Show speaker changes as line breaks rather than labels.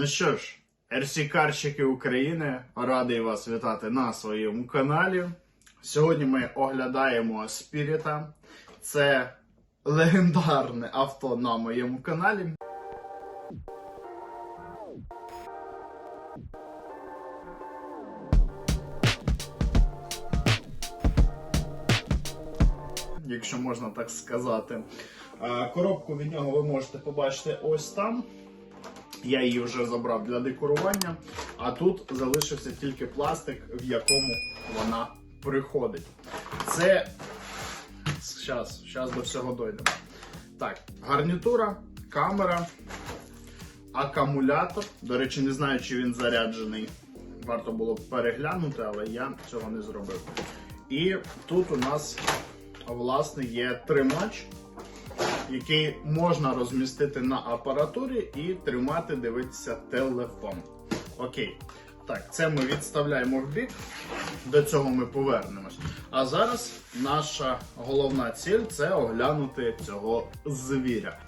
Ну що ж, РСі-карщики України, радий вас вітати на своєму каналі. Сьогодні ми оглядаємо Спіріта. Це легендарне авто на моєму каналі. Якщо можна так сказати. Коробку від нього ви можете побачити ось там. Я її вже забрав для декорування, а тут залишився тільки пластик, в якому вона приходить. Це. Щас, щас до всього дойдемо. Так, гарнітура, камера, акумулятор. До речі, не знаю, чи він заряджений. Варто було б переглянути, але я цього не зробив. І тут у нас, власне, є тримач який можна розмістити на апаратурі і тримати, дивитися телефон. Окей. Так, це ми відставляємо в бік. До цього ми повернемось. А зараз наша головна ціль це оглянути цього звіря.